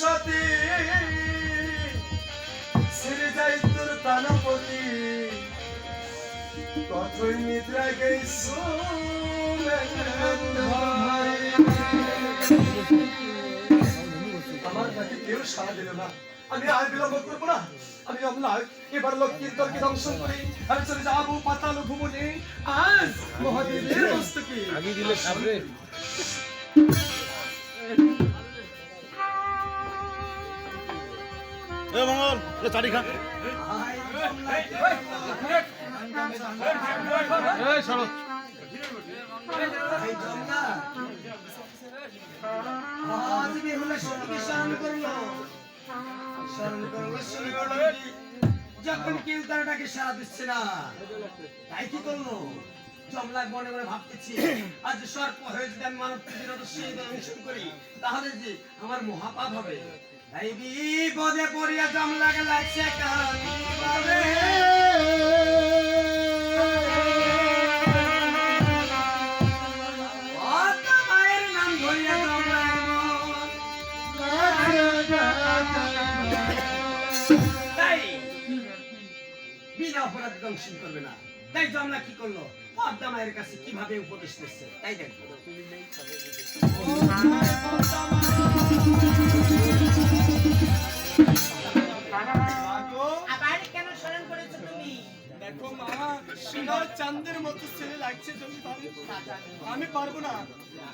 সতী শ্রী যাইতুর তানপতি কতই নিদ্রা গেছু আমার কাছে কেউ সাড়া দিল না। আমি আর বিলম্ব করব না। আমি অমলা এবার লক্ষ্মীর তর্কে দংশন করি। আমি চলে যাব পাতাল ভুবনে। আজ মহাদেবের মস্তকে আমি দিলে সামনে। চারি খা। সরো। আজ বেহুলা সত্যি স্মরণ করল স্মরণ করল যখন কেউ তার ডাকে সারা দিচ্ছে না তাই কি করল জমলা মনে মনে ভাবতেছি আজ সর্প হয়ে যদি আমি মানব প্রতিরোধ সেই অনুসরণ করি তাহলে যে আমার মহাপাপ হবে। তাই বিপদে পড়িয়া লাগছে কান মায়ের নাম ধরিয়া জমলার তাই বিনা না। কি করল? পদ্মা মায়ের কাছে কীভাবে উপদেশ দিচ্ছে? তাই দেখব। আবার কেন স্মরণ করেছ তুমি? দেখো মা সোনার চাঁদের মতো ছেলে লাগছে যদি আমি পারব না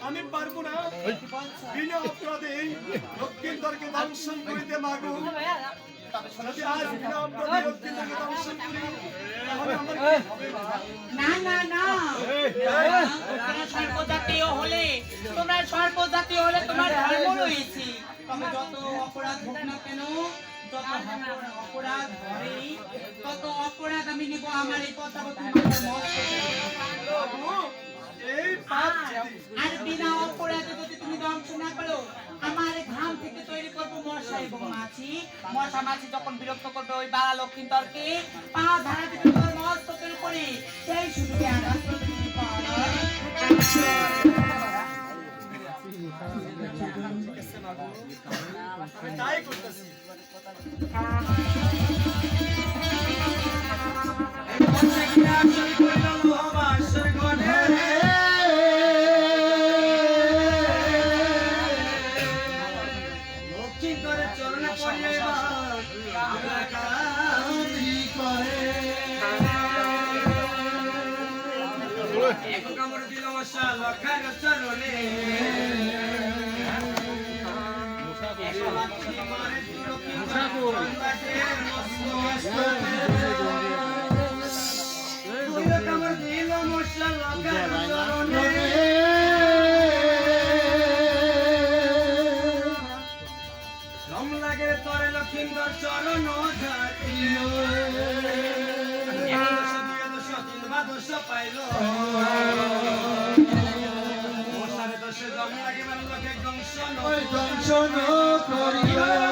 আমি পারব না। বিনা অপরাধে লক্ষ্মীন্দরকে দংশন করিতে মাগো। যদি আজ বিনা অপরাধে লক্ষ্মীন্দরকে দংশন করি? না না না। সর্বজাতীয় হলে তোমরা সর্বজাতীয় হলে তোমার ধর্ম রয়েছে। তুমি যত অপরাধ হোক না কেন যত অপরাধ- অপরাধ তত অপরাধ আমি নিব আমার এই কথা আর বিনা অপরাধে যদি তুমি ধ্বংস না করো আমার ঘাম থেকে তৈরি করব মশা এবং মাছি। মশা মাছি যখন বিরক্ত করবে ওই বালা লক্ষ্মীন্দরকে পা ধারা দিতে তোমার মস্তকের উপরে সেই সুযোগে আঘাত করবে। তাই করতেছি করিও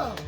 Oh.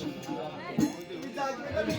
না। তুমি যাবে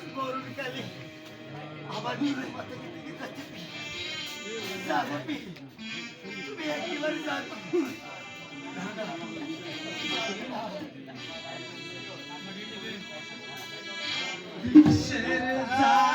আজ করুন কালি আবার নিজের মাথা কেটে গেছে জানো পি তুমি একেবারে জানো বিশ্বের যা